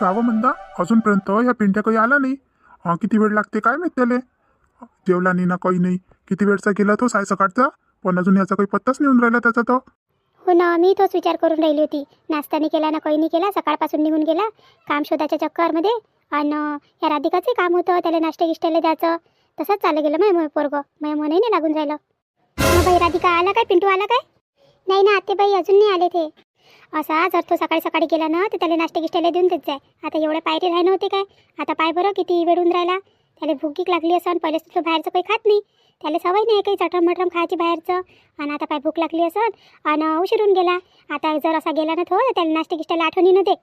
जावं म्हणता अजूनपर्यंत ह्या पिंट्या काही आला नाही. हा किती वेळ लागते काय माहीत त्याले? जेवला नाही ना काही नाही. किती वेळचा गेला तो साय सकाळचा? पण अजून याचा काही पत्ताच नाही येऊन राहिला त्याचा तो. हो ना मी तोच विचार करून राहिली होती. नाश्तानी केला ना काही नाही केला सकाळपासून निघून गेला काम शोधाच्या चक्करमध्ये. आणि ह्या राधिकाचे काम होतं त्याला नाश्ता गिष्ट्याला द्यायचं. तसंच चाललं गेलं माय पोरगं. माझ्या मनही नाही लागून राहिलं. मग बाई राधिका आला काय? पिंटू आला काय? नाही ना आते बाई अजून नाही आले ते. असा जर तो सकाळी सकाळी गेला ना तर त्याला नाश्ते गिष्ट्याला देऊन देत जाय. आता एवढ्या पायरी राही नव्हते काय? आता पाय बरं किती वेळून राहिला. त्याला भूकीक लागली असं पहिलेच तो बाहेरचं काही खात नाही. त्याला सवय नाही काही चटम मटरम खायची बाहेरचं. आणि आता पाय भूक लागली असन आणि उशिरून गेला. आता जर असा गेला ना तो तर त्याला नाश्ते गिष्ट्याला आठवणी न दे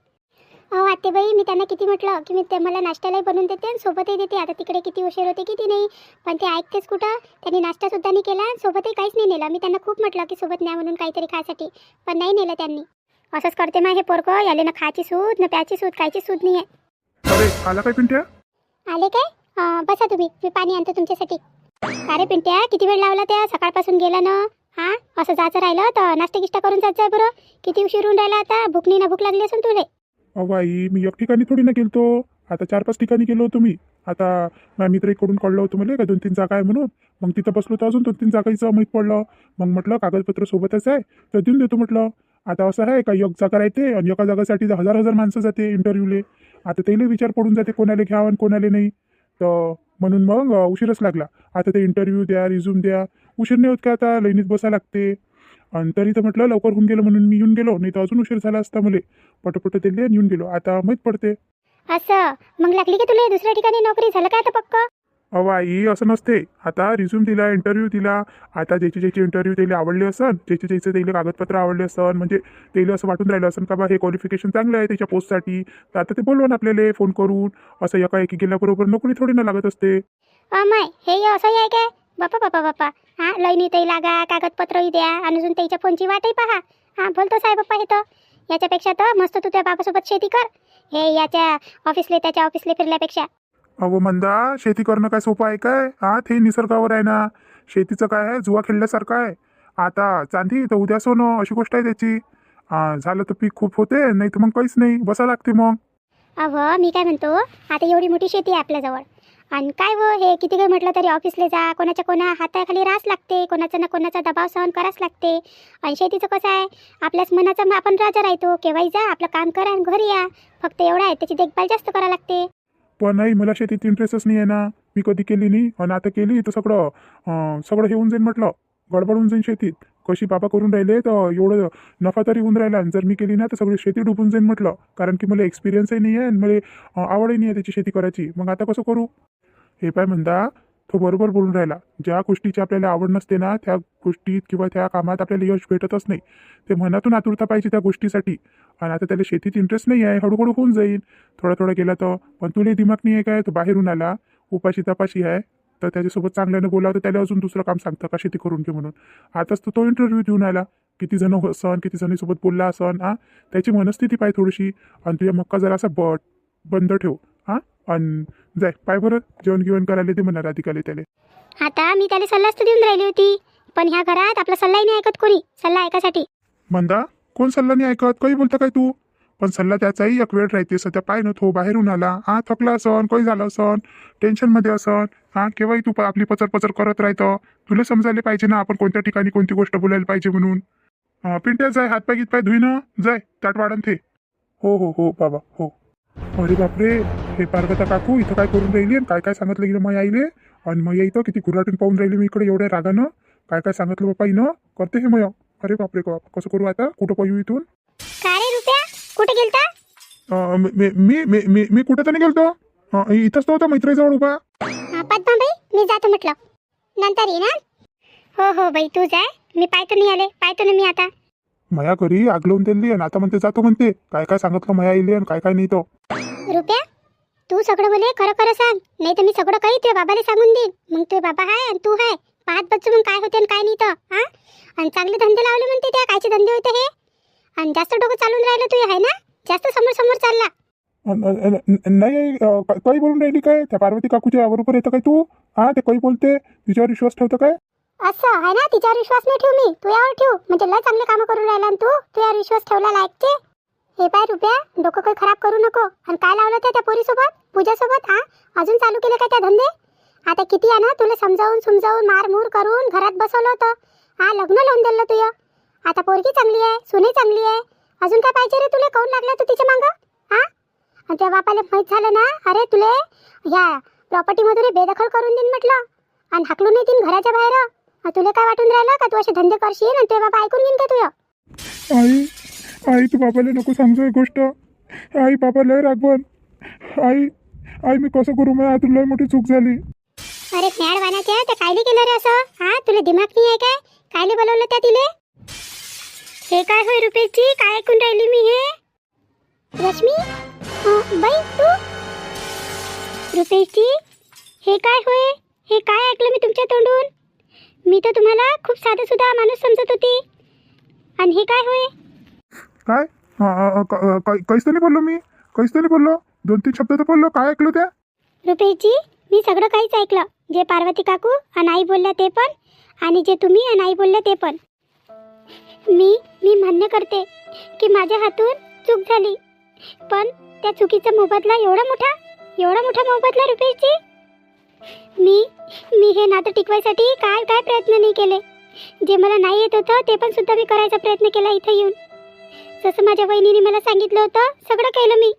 अहो आते बाई मी त्यांना किती म्हटलं की मी ते मला नाश्त्यालाही बनवून देते आणि सोबतही देते. आता तिकडे किती उशीर होते किती नाही. पण ते ऐकतेच कुठं? त्यांनी नाश्तासुद्धा नाही केला आणि सोबतही काहीच नाही नेलं. मी त्यांना खूप म्हटलं की सोबत नाही म्हणून काहीतरी खायसाठी. पण नाही नेलं त्यांनी. असंच करते मग हे पोरकं याले ना खायची सूद ना प्याची सूद कायची सूद नाही आहे अरे आला काय पिंट्या? आले काय? अं, बसा तुम्ही. मी पाणी आणतो तुमच्यासाठी. का रे पिंट्या किती वेळ लावला त्या? सकाळपासून गेला ना. हा? असं जायचं राहिलं तर नाश्ता गिष्टा करून जात जाय बरं. किती उशीर होऊन राहिला आता? भूक नाही ना भूक लागली असून तुले. अहो बाई मी एक ठिकाणी थोडी ना गेलतो. आता चार पाच ठिकाणी गेलो होतो मी. आता माझ्या मित्राकडून कळलं होतं मला का दोन तीन जागा आहे म्हणून. मग तिथं बसलो तर अजून दोन तीन जागाचं माहीत पडलं. मग म्हटलं कागदपत्र सोबतच आहे तर देऊन देतो म्हटलं. आता असं आहे का? एक जागा राहते आणि एका जागासाठी तर हजार हजार माणसं जाते इंटरव्ह्यूले आता त्याला विचार पडून जाते कोणाला घ्यावं आणि कोणाला नाही. तर म्हणून मग उशीरच लागला. आता ते इंटरव्ह्यू द्या रिझ्यूम द्या. उशीर नाही होत का आता? लैनीत बसा लागते. आणि तरी तर म्हटलं लवकर होऊन गेलं म्हणून मी येऊन गेलो. नाही तर अजून उशीर झाला असता मला. पटपट दिले आणि येऊन गेलो. आता माहीत पडते. असं? मग लागली की तुला? दुसऱ्या ठिकाणी नोकरी? झालं काय आता पक्क? अवा आई असं नसते. आता रिझ्यूम दिला इंटरव्ह्यू दिला. आता ज्याचे ज्याचे इंटरव्ह्यू त्याला आवडले असन ज्याचे ज्याचे त्याला कागदपत्र आवडले असन म्हणजे त्याला असं वाटून राहिलं असन का बा हे क्वालिफिकेशन चांगलं आहे त्याच्या पोस्टसाठी तर आता ते बोलवा आपल्याला फोन करून. असं एका एकी गेल्याबरोबर नोकरी थोडी ना लागत असते. अमाय हे हे असं आहे काय? बापा बापा बापा. हा तई लागा कागदपत्रही द्या आणि अजून त्याच्या फोनची वाटही पहा. हा बोलतो साहेब बाप्पा हे तर. याच्यापेक्षा तर मस्त तू त्या बाबासोबत शेती कर. हे याच्या ऑफिसले त्याच्या ऑफिसले फिरल्यापेक्षा. अहो मंदा शेती करणं काय सोपं आहे काय? हा ते निसर्गावर आहे ना. शेतीचं काय आहे? जुवा खेळल्यासारखं आहे. आता चांदी तर उद्या सोनं अशी गोष्ट आहे त्याची. झालं तर पीक खूप होते नाही तर मग काहीच नाही. बसा लागते मग. अव मी काय म्हणतो आता एवढी मोठी शेती आहे आपल्याजवळ. आणि काय व हे किती काही म्हटलं तरी ऑफिसला जा कोणाच्या कोणा हाताखाली रास लागते कोणाचा ना कोणाचा दबाव सहन करावंच लागते. आणि शेतीचं कसं आहे आपल्याच मनाचा आपण राजा राहतो. केव्हाही जा आपलं काम करा आणि घरी या. फक्त एवढं आहे त्याची देखभाल जास्त करावं लागते. पण नाही मला शेतीत इंटरेस्टच नाही आहे ना. मी कधी केली नाही आणि आता केली तर सगळं अं, सगळं हे होऊन जाईन म्हटलं. गडबड होऊन जाईन शेतीत. कशी बाबा करून राहिले तर एवढं नफा तरी होऊन राहिला. आणि जर मी केली ना तर सगळी शेती डुबून जाईन म्हटलं. कारण की मला एक्सपिरियन्सही नाही आहे आणि मला अं, आवडही नाही आहे त्याची शेती करायची. मग आता कसं करू? हे पाय म्हणता तो बरोबर बोलून राहिला. ज्या गोष्टीची आपल्याला आवड नसते ना त्या गोष्टीत किंवा त्या कामात आपल्याला यश भेटतच नाही. ते मनातून आतुरता पाहिजे त्या गोष्टीसाठी. आणि आता त्याला शेतीत इंटरेस्ट नाही आहे हळूहळू होऊन जाईल. थोडा थोडा गेला तर पण तुला दिमाग नाही आहे काय? तो बाहेरून आला. उपाशी तपाशी आहे. तर त्याच्यासोबत चांगल्यानं बोलावं तर त्याला अजून दुसरं काम सांगतं का शेती करून घे म्हणून. आताच तर तो इंटरव्ह्यू देऊन आला. किती जण हो, सण किती जणीसोबत बोलला असन हा? त्याची मनस्थिती पाय थोडीशी. आणि तुझ्या मक्का जरा असा बट बंद ठेव हा? आणि जाय पाय बरं जेवण गिवण करायला ते म्हणा राधिकाले त्याला. आता मी त्याला सल्लाच तर देऊन राहिली होती पण ह्या घरात आपला सल्लाही नाही ऐकत कोणी सल्ला ऐकासाठी. म्हणता कोण सल्ला नाही ऐकत? काही बोलतं काय तू? पण सल्ला त्याचाही एक वेळ राहते सध्या पाय न तो बाहेरून आला. हा थकला असन काही झालं असन टेन्शनमध्ये असन. हा केव्हाही तू प- आपली पचर पचर करत राहतं. तुला समजायला पाहिजे ना आपण कोणत्या ठिकाणी कोणती गोष्ट बोलायला पाहिजे म्हणून. पिंट्या जाय हातपाय गीतपाय धुईनं. जाय ताट वाढन ते हो हो हो बाबा हो. अरे बापरे हे पार्वता काकू इथं काय करून राहिली आणि काय काय सांगितलं गेलं मग आईले आणि मग इथं किती गुराटून पाहून राहिली मी इकडे एवढ्या रागानं. काय काय सांगितलं बाप्पा हिनं? करते हे मग अरे बापरे बाप कसं करू आता? कुठं पाहू इथून? का रे रुपया? कुठे गेलता? अं, मी- मी मी मी मी मी कुठं तर नाही गेलतो. अं, इथंच तो होता मैत्रीजवळ उभा. हा, पद्माबाई मी जातो म्हटलं. नंतर येणार हो हो बाई तू जाय मी पाहतो नाही आले पाहतो ना मी आता. माया घरी आग लावून दिली आणि आता म्हणते जातो म्हणते. काय काय सांगितलं माया आईले आणि काय काय नाही तो. रुपया तू सगळं बोले खरं खरं सांग. नाही तर मी सगळं काही तुझ्या बाबाला सांगून देईन. मग तुझे बाबा आहे आणि तू आहे पाहत बच्चू मग काय होते आणि काय नाही तर हा? आणि चांगले धंदे लावले म्हणते त्या कायचे धंदे होते हे? आणि जास्त डोकं चालून राहिलं तू आहे ना? जास्त समोर समोर चालला. नाही काही बोलून राहिली काय? त्या पार्वती काकूच्या बरोबर येतं काय तू? हा ते काही बोलते? तिच्यावर विश्वास ठेवतं काय? असं आहे ना तिच्यावर विश्वास नाही ठेवू मी. तुझ्यावर ठेवू. म्हणजे लय चांगले कामं करून राहिला आणि तू? तुझ्यावर विश्वास ठेवला लायकचे? हे पाय रुपया डोकं काही खराब करू नको. आणि काय लावलं ते त्या पोरीसोबत? पूजासोबत? हा अजून चालू केले का त्या धंदे? आता किती आहे ना तुला समजावून समजावून मारमूर करून घरात बसवलं होतं. हा लग्न लावून दिलं तुझं. आता पोरगी चांगली आहे सुने चांगली आहे. अजून काय पाहिजे रे तुला? काऊन लागलं तू तिच्या मागं? हा आणि त्या बापाला माहीत झालं ना? अरे तुले ह्या प्रॉपर्टीमधून बेदखल करून देईन म्हटलं. आणि हाकलून येतील घराच्या बाहेर. तुले तुला काय वाटून राहिलं का तू असे धंदे करशील आणि ते बाबा ऐकून घेईन का तुझं? आई तू बाबाला नको सांगतो गोष्ट. आई बाबाला रागवण आई आई मी कसं करू? मला तुला मोठी चूक झाली. अरे फॅड वानाच्या ते कायले केलं रे असं? हा तुला दिमाग नाही आहे काय? कायले बोलवलं त्या तिले? हे काय होय रुपेची काय ऐकून राहिली मी हे? रश्मी? बाई तू? रुपेशजी हे काय होय? हे काय ऐकलं मी तुमच्या तोंडून? मी तर तुम्हाला खूप साधा सुद्धा माणूस समजत होती. आणि हे काय होय? काय? काहीच तर नाही बोललो मी. काहीच तर नाही बोललो. दोन तीन शब्द तर बोललो. काय ऐकलो त्या? रुपेशजी मी सगळं काहीच ऐकलं. जे पार्वती काकू आणि आई बोलल्या ते पण आणि जे तुम्ही आणि आई बोलल्या ते पण. मी मी मान्य करते की माझ्या हातून चूक झाली. पण त्या चुकीचा मोबदला एवढा मोठा एवढा मोठा मोबदला रुपेशजी? मी मी हे नातं टिकवायसाठी काय काय प्रयत्न नाही केले. जे मला नाही येत होतं ते पण सुद्धा मी करायचा प्रयत्न केला इथं येऊन. जसं माझ्या वहिनीने मला सांगितलं होतं सगळं केलं मी.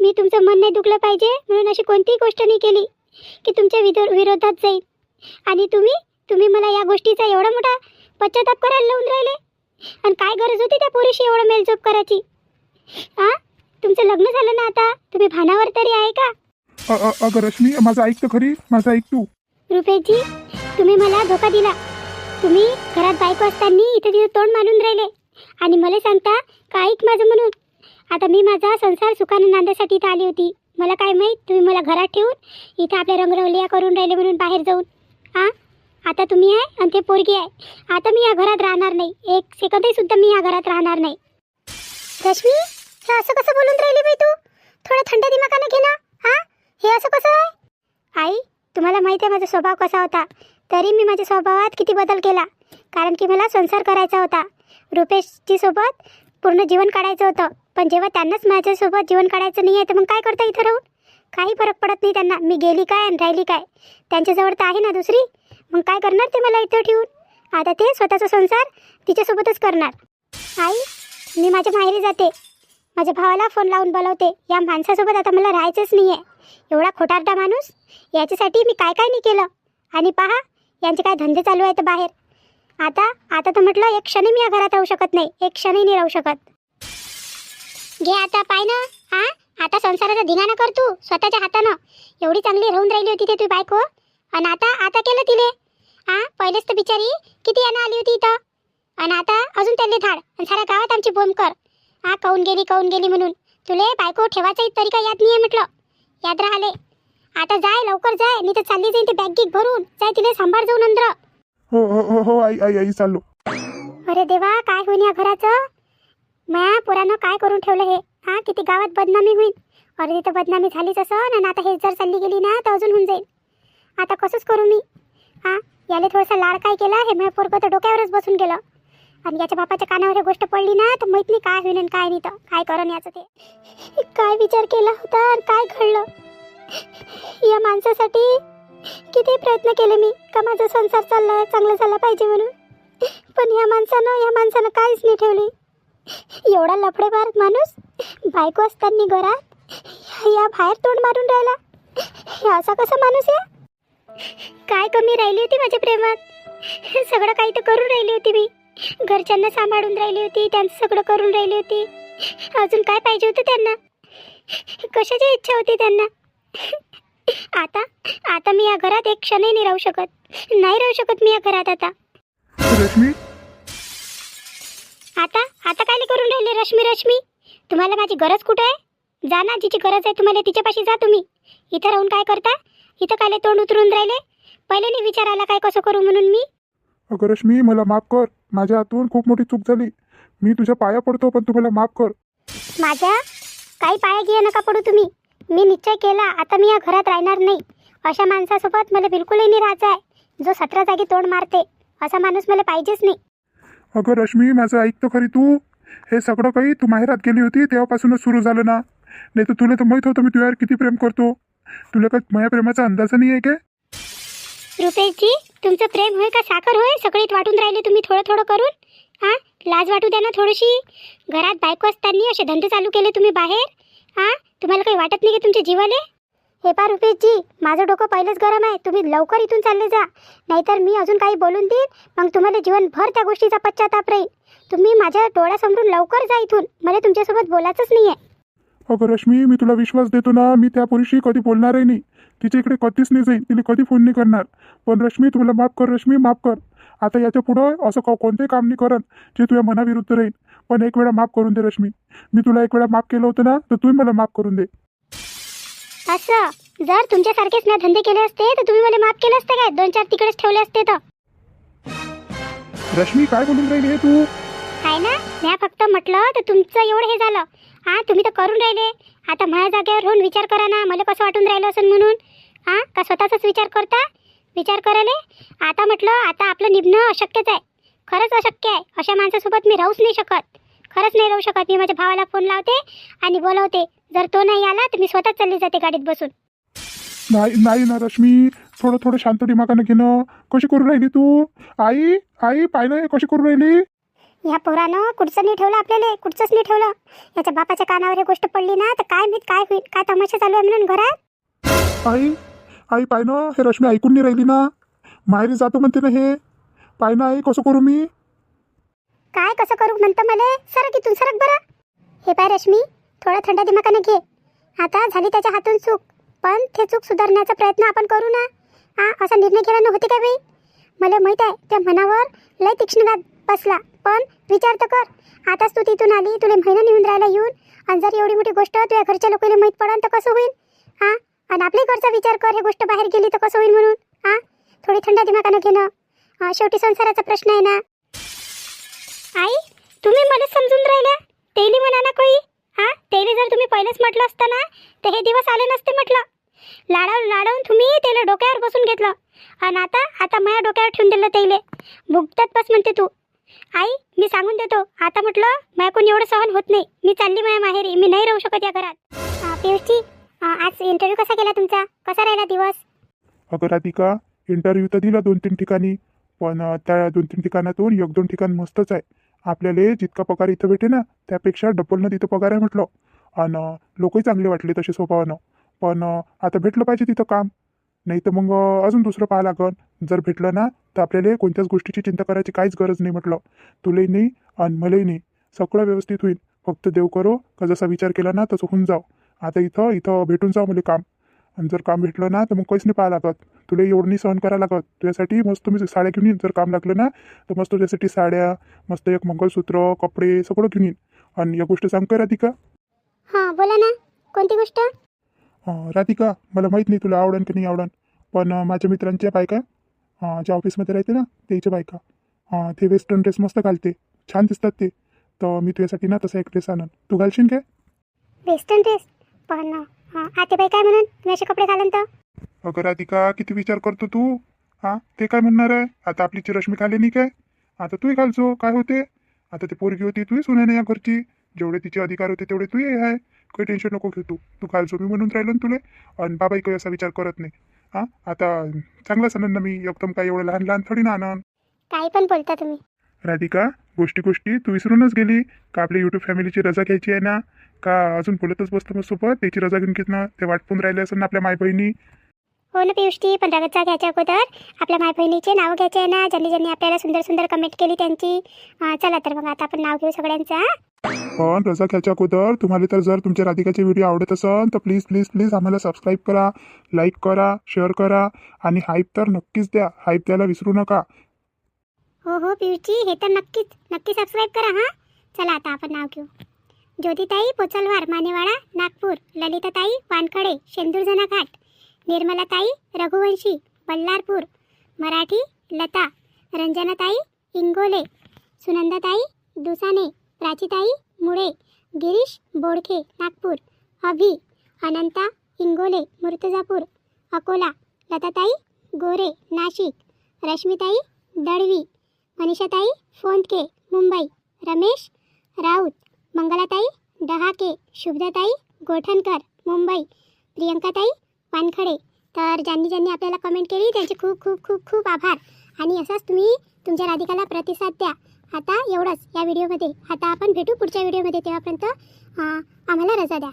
मी तुमचं मन नाही दुखलं पाहिजे म्हणून अशी कोणतीही गोष्ट नाही केली की तुमच्या विदो विरोधात जाईल आणि तुम्ही तुम्ही मला या गोष्टीचा एवढा मोठा पश्चाताप करायला लावून राहिले? आणि काय गरज होती त्या पोरीशी एवढं मेलजोप करायची? आ? तुमचं लग्न झालं ना आता? तुम्ही भानावर तरी आहे का? अ- अ- अगं रश्मी माझं ऐक तर खरी माझं ऐक तू. रुपेशजी तुम्ही मला धोका दिला. तुम्ही घरात बायको असताना इथे तिथे तोंड मानून राहिले. आणि मला सांगता का ऐक माझं म्हणून. आता मी माझा संसार सुखाने नांदासाठी इथं आली होती. मला काय माहीत? तुम्ही मला घरात ठेवून इथं आपल्या रंगरवलिया करून राहिले म्हणून बाहेर जाऊन. हां आता तुम्ही आहे आणि ते पोरगी आहे. आता मी या घरात राहणार नाही. एक सेकंदही सुद्धा मी या घरात राहणार नाही. रश्मी हे असं कसं बोलून राहिली बाई तू? थोडं थंड दिमागाने घे ना. हां हे असं कसं आहे? आई तुम्हाला माहिती आहे माझा स्वभाव कसा होता. तरी मी माझ्या स्वभावात किती बदल केला. कारण की मला संसार करायचा होता. रुपेशची सोबत पूर्ण जीवन काढायचं होतं. पण जेव्हा त्यांनाच माझ्यासोबत जीवन काढायचं नाही आहे तर मग काय करता इथं राहून? काही फरक पडत नाही त्यांना. मी गेली काय आणि राहिली काय? त्यांच्याजवळ तर आहे ना दुसरी? मग काय करणार ते मला इथं ठेवून? आता ते स्वतःचा संसार तिच्यासोबतच करणार. आई मी माझ्या माहेरी जाते. माझ्या भावाला फोन लावून बोलवते. या माणसासोबत आता मला राहायचंच नाही आहे एवढा खोटारडा माणूस याच्यासाठी मी काय काय नाही केलं? आणि पहा यांचे काय धंदे चालू आहेत बाहेर? आता आता तर म्हटलं एक क्षणी मी या घरात राहू शकत नाही. एक क्षणी नाही राहू शकत. घे आता पाय ना. हा आता संसाराचा धिंगाणा कर तू स्वतःच्या हातानं. एवढी चांगली राहून राहिली होती ते तुझी बायको. आणि आता आता केलं तिले. हा पहिलेच तर बिचारी किती यानं आली होती इथं. आणि आता अजून त्यांनी धाड. आणि साऱ्या गावात आमची बोंब कर. हा काऊन गेली काऊन गेली म्हणून. तुले बायको ठेवायचाही तरीका याद नाही आहे म्हटलं. याद राहिले. आता जाय लवकर जाय. मी तर चालली जाईन ते बॅग गिक भरून. जाय तिने सांभाळ जाऊन अंदर. हो हो हो हो आई आई आई चाललो. अरे देवा काय होईन या घराचं? माया पोरानं काय करून ठेवलं हे? हा किती गावात बदनामी होईल अरे तिथं बदनामी झालीच असं आणि आता हे जर चालली गेली ना तर अजून होऊन जाईल. आता कसंच करू मी? हा याला थोडंसं लाड काय केला हे माझ्या पोरगं तर डोक्यावरच बसून गेलं. आणि याच्या बापाच्या कानावर ही गोष्ट पडली ना तर माहीत नाही काय होईन आणि काय नाही तर. काय करण याचं ते? काय विचार केला होता आणि काय घडलं? या माणसासाठी किती प्रयत्न केले मी का माझा संसार चालला चांगला झाला पाहिजे म्हणून? पण या माणसानं या माणसानं काहीच नाही ठेवली. एवढा लफडेबार माणूस बायको असताना घरात या बाहेर तोंड मारून राहिला. हे असा कसा माणूस आहे? काय कमी राहिली होती माझ्या प्रेमात? सगळं काही तर करून राहिली होती मी. घरच्यांना सांभाळून राहिली होती त्यांचं सगळं करून राहिली होती. अजून काय पाहिजे होतं त्यांना? कशाची इच्छा होती त्यांना? आता आता मी या घरात एक क्षणही नाही राहू शकत. नाही राहू शकत मी या घरात आता. रश्मी? आता आता काय करून राहिले रश्मी रश्मी? तुम्हाला माझी गरज कुठं आहे? जा ना जिची गरज आहे तुम्हाला तिच्यापाशी जा तुम्ही. इथं राहून काय करता? इथं काय तोंड उतरून राहिले. पहिले नाही विचार आला काय कसं करू म्हणून मी? अगं रश्मी मला माफ कर. माझ्या हातून खूप मोठी चूक झाली. मी तुझ्या पाया पडतो पण तू मला माफ कर. माझ्या? काही पाया घे नका पडू तुम्ही. मी निश्चय केला आता मी या घरात राहणार नाही. अशा माणसासोबत मला बिलकुलही नाही राहायचं आहे. जो सतरा जागी तोंड मारते असा माणूस मला पाहिजेच नाही. अगं रश्मी माझं ऐक तर खरी तू. हे सगळं काही तू माहेरात गेली होती तेव्हापासूनच सुरू झालं ना. नाही तर तुला तर माहीत होतं मी तुझ्यावर किती प्रेम करतो. तुला काय माझ्या प्रेमाचा अंदाज नाही आहे काय? रुपेशजी तुमचं प्रेम होय का साखर होय? सगळीत वाटून राहिले तुम्ही थोडं थोडं करून? हां? लाज वाटू द्या ना थोडीशी. घरात बायको असताना असे धंदे चालू केले तुम्ही बाहेर? हां? तुम्हाला काही वाटत नाही की तुमच्या जीवाले? हे पा रुपेशजी माझं डोकं पहिलेच गरम आहे. तुम्ही लवकर इथून चालले जा. नाहीतर मी अजून काही बोलून देईन. मग तुम्हाला जीवनभर त्या गोष्टीचा पश्चाताप राहील. तुम्ही माझ्या डोळ्यासमोरून लवकर जा इथून. मला तुमच्यासोबत बोलायचंच नाही आहे अगं रश्मी मी तुला विश्वास देतो ना मी त्या पुरुषी कधी बोलणारही नाही. तिच्या इकडे कधीच नाही जाईन तिने कधी फोन नाही करणार. पण रश्मी तुला माफ कर रश्मी माफ कर. आता याच्या पुढं असं को- कोणतेही काम नाही करत जे तुझ्या मनाविरुद्ध राहील. पण एक वेळा माफ करून दे रश्मी. मी तुला एक वेळा माफ केलं होतं ना तर तुम्ही मला माफ करून दे. असं? जर तुमच्यासारखेच ना धंदे केले असते तर तुम्ही मला माफ केलं असतं काय? दोन चार तिकडेच ठेवले असते तर. रश्मी काय बोलून राहिली हे तू? काय ना? म्या फक्त म्हटलं तर तुमचं एवढं हे झालं. हा तुम्ही तर करून राहिले. आता माझ्या जागेवर राहून विचार करा ना मला कसं वाटून राहिलं असं म्हणून? हा का स्वतःचाच विचार करता? विचार करायले? आता म्हटलं आता आपलं निभणं अशक्यच आहे. खरंच अशक्य आहे. अशा माणसासोबत मी राहूच नाही शकत. खरंच नाही राहू शकत. मी माझ्या भावाला फोन लावते आणि बोलवते. जर तो नाही आला तर मी स्वतःच चालली जाते गाडीत बसून. नाही नाही ना रश्मी. थोडं थोडं शांत दिमागानं घेणं कशी करून राहिली तू? आई आई पाहिलं कशी करून राहिली? ह्या पोरानं कुठचं नाही ठेवलं आपल्याला? कुठचंच नाही ठेवलं? याच्या बापाच्या कानावर ही गोष्ट पडली ना तर काय माहीत काय होईल? काय तमाशा चालू आहे म्हणून घरात? आई आई पाय ना. हे रश्मी ऐकून नाही राहिली ना. माहेरी जातो म्हणते ना हे. पाय ना आई कसं करू मी? काय कसं करू म्हणतं मला? सरक इथून सरक बरं. हे पाय रश्मी थोडा थंड दिमागाने घे. आता झाली त्याच्या हातून चूक पण ते चूक सुधारण्याचा प्रयत्न आपण करू ना. हा असा निर्णय केला नव्हते का बाई? मला माहीत आहे त्या मनावर लय तीक्ष्णघात बसला. पण विचार तर कर. आताच तू तिथून आली तुला महिना निघून राहिला येऊन. आणि जर एवढी मोठी गोष्ट तुझ्या घरच्या लोकांना माहीत पडन तर कसं होईल हा आणि आपल्या घरचा विचार कर हे गोष्ट बाहेर गेली तर कसं होईल म्हणून? हा थोडी थंड दिमागानं घेणं हा, शेवटी संसाराचा प्रश्न आहे ना. आई तुम्ही मला समजून राहिल्या? तेली म्हणा ना कोई. हा तेली जर तुम्ही पहिलेच म्हटलं असतं ना तर हे दिवस आले नसते म्हटलं. लाडावून लाडावून तुम्ही त्याला डोक्यावर बसून घेतलं. आणि आता आता माझ्या डोक्यावर ठेवून दिलं तेले. भुगतात बस म्हणते तू. आई मी सांगून देतो. आता म्हटलं माझ्याकडून एवढं सहन होत नाही. मी चालली माझ्या माहेरी. मी नाही राहू शकत या घरात. पियुषजी आज इंटरव्ह्यू कसा केला तुमचा? कसा राहिला दिवस? अगं राधिका इंटरव्ह्यू तर दिला दोन तीन ठिकाणी. पण त्या दोन तीन ठिकाणातून एक दोन ठिकाण मस्तच आहे. आपल्याला जितका पगार इथं भेटे ना त्यापेक्षा डबलनं तिथं पगार आहे म्हटलं. आणि लोकही चांगले वाटले तसे स्वभावानं. पण आता भेटलं पाहिजे तिथं काम. नाही तर मग अजून दुसरं पाहा लागन. जर भेटलं ना तर आपल्याला कोणत्याच गोष्टीची चिंता करायची काहीच गरज नाही म्हटलं. तुलाही नाही आणि मलाही नाही. सगळं व्यवस्थित होईल. फक्त देव करो का जसा विचार केला ना तसं होऊन जाव. आता इथं इथं भेटून जाऊ मला काम. आणि जर काम भेटलं ना तर मग काहीच नाही पाहा लागत. तुला एवढं नाही सहन करायला लागत. तुझ्यासाठी मस्त मी साड्या घेऊन येईन. जर काम लागलं ना तर मस्त तुझ्यासाठी साड्या मस्त एक मंगळसूत्र कपडे सगळं घेऊन येईन. आणि या गोष्ट सांग का राधिका? हां बोला ना. कोणती गोष्ट? राधिका मला माहीत नाही तुला आवडन की नाही आवडन. पण माझ्या मित्रांच्या बायका ज्या ऑफिसमध्ये राहते ना त्याच्या बायका अं, ते वेस्टर्न ड्रेस मस्त घालते. छान दिसतात ते. तर मी तुझ्यासाठी ना तसा एक ड्रेस आणन. तू घालशील काय? Western dress? पण हां आतेबाई काय म्हणून? तुम्ही असे कपडे घालन तर. अगं राधिका किती विचार करतो तू? हां ते काय म्हणणार आहे? आता आपली चिरश्मी खाली नाही काय? आता तूही घालचो काय होते? आता ती पोरगी होती तूही सुने नाही या घरची. जेवढे तिचे अधिकार होते तेवढे तूही आहे. काही टेन्शन नको घेऊ तू. तू घालचो मी म्हणून राहिलो ना तुले. आणि बाबाही काही असा विचार करत नाही. हां आता चांगला सणन ना मी एकदम काय एवढं लहान लहान थोडी ना आणन. काही पण बोलता तुम्ही. राधिका गोष्टी गोष्टी तू विसरूनच गेली. का आपल्या युट्यूब फॅमिलीची रजा घ्यायची आहे ना? का अजून बोलतच बसतो मग सोबत? त्याची रजा घेऊन घेत ना. ते वाटपून राहिले असं ना आपल्या माय बहिणी हो ना पियुष्टी पण रगतचा घ्यायच्या अगोदर आपल्या माय बहिणीचे नाव घ्यायचे आहे ना. ज्यांनी ज्यांनी आपल्याला सुंदर सुंदर कमेंट केली त्यांची. अं, चला तर मग आता आपण नाव घेऊ सगळ्यांचं पण रजा घ्यायच्या अगोदर तुम्हाला तर जर तुमच्या राधिकाचे व्हिडिओ आवडत असेल तर प्लीज प्लीज प्लीज आम्हाला सबस्क्राईब करा लाईक करा शेअर करा आणि हाईप तर नक्कीच द्या. हाईप द्यायला विसरू नका. हो हो पियुषजी हे तर नक्कीच नक्की सबस्क्राईब करा हां? चला आता आपण नाव घेऊ. ज्योतिताई पोचलवार मानेवाडा नागपूर ललिताताई वानखडे शेंदूरजना घाट निर्मलाताई रघुवंशी बल्लारपूर मराठी लता रंजनाताई इंगोले सुनंदाताई दुसाने प्राचीताई मुळे गिरीश बोडखे नागपूर अभि अनंता इंगोले मुर्तजापूर अकोला लताताई गोरे नाशिक रश्मिताई दळवी मनीषाताई फोंदके मुंबई रमेश राऊत मंगलाताई डहाके शुभदाताई गोठणकर मुंबई प्रियंकाताई पानखडे तर ज्यांनी ज्यांनी आपल्याला कमेंट केली त्यांचे खूप खूप खूप खूप आभार. आणि असंच तुम्ही तुमच्या राधिकाला प्रतिसाद द्या. आता एवढंच या व्हिडिओमध्ये आता आपण भेटू पुढच्या व्हिडिओमध्ये तेव्हापर्यंत आम्हाला रजा द्या.